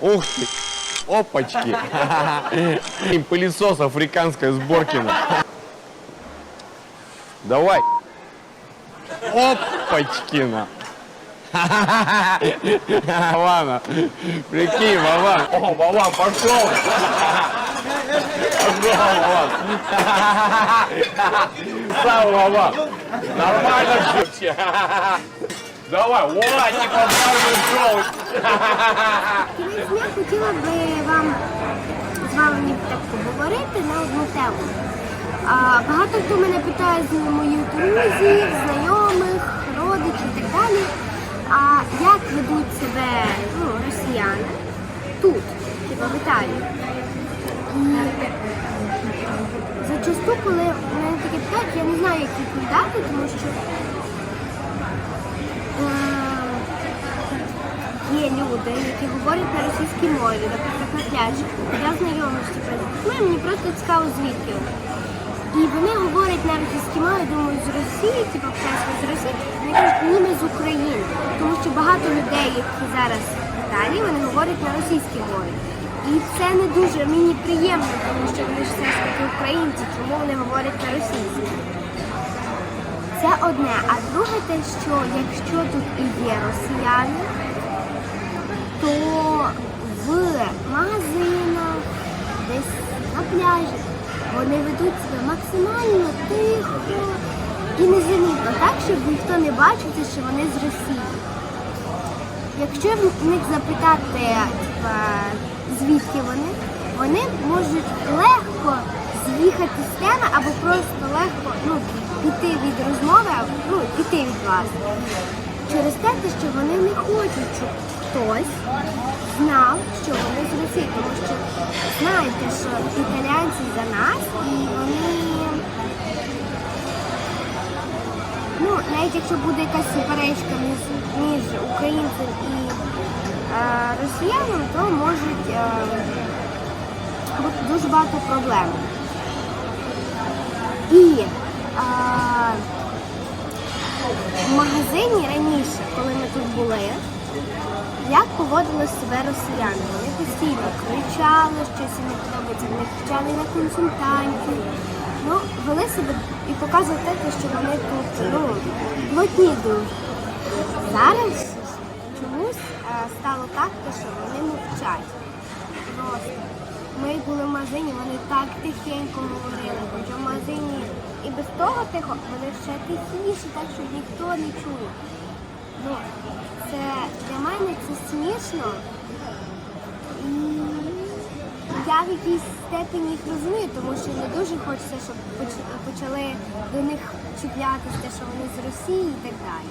Ух ты! Опачки! И Пылесос африканской сборки. Давай! Опачки! на. Вована! Прикинь, Вован! О, Вован, пошел! Пошел, Вован! Сам Вован! Нормально все! Давай, вот, типа, шоу! Кінець дня хотіла би вам з вами так поговорити на одну тему. А, багато хто мене питає з моїх друзів, знайомих, родичів і так далі. А як ведуть себе ну, росіяни тут, типу в Італії? Зачасту, коли мене таке питають, я не знаю, як відповідати, тому що. е, Є люди, які говорять на російській мові, наприклад, на пляжі. Я знайомлюся з людьми, мені просто цікаво звідки. І вони говорять на російській мові, думаю, з Росії, типу вчасно з Росії, вони кажуть, ні, ми з України. Тому що багато людей, які зараз в Італії, вони говорять на російській мові. І це не дуже мені приємно, тому що вони ж все ж таки українці, чому вони говорять на російській. Це одне. А друге те, що якщо тут і є росіяни, то в магазинах, десь на пляжі, вони ведуть себе максимально тихо і незамітно, так, щоб ніхто не бачив, що вони з Росії. Якщо в них запитати, звідки вони, вони можуть легко з'їхати з теми або просто легко ну, піти від розмови, ну, піти від вас. Через те, що вони не хочуть, хтось знав, що вони з Росії, тому що знаєте, що італійці за нас і вони. Ну, навіть якщо буде якась суперечка між, між українцем і е, росіяном, то можуть е, бути дуже багато проблем. І е, в магазині поводили себе росіяни? Вони постійно кричали, щось їм не подобається, вони кричали на консультантів. Ну, вели себе і показували те, що вони тут ну, плотні дуже. Зараз чомусь е, стало так, що вони мовчать. Просто. Ми були в магазині, вони так тихенько говорили, хоча в магазині і без того тихо, вони ще тихіше, так, щоб ніхто не чув. Ну, це для мене це смішно. І я в якійсь степені їх розумію, тому що не дуже хочеться, щоб почали до них чіплятися, що вони з Росії і так далі.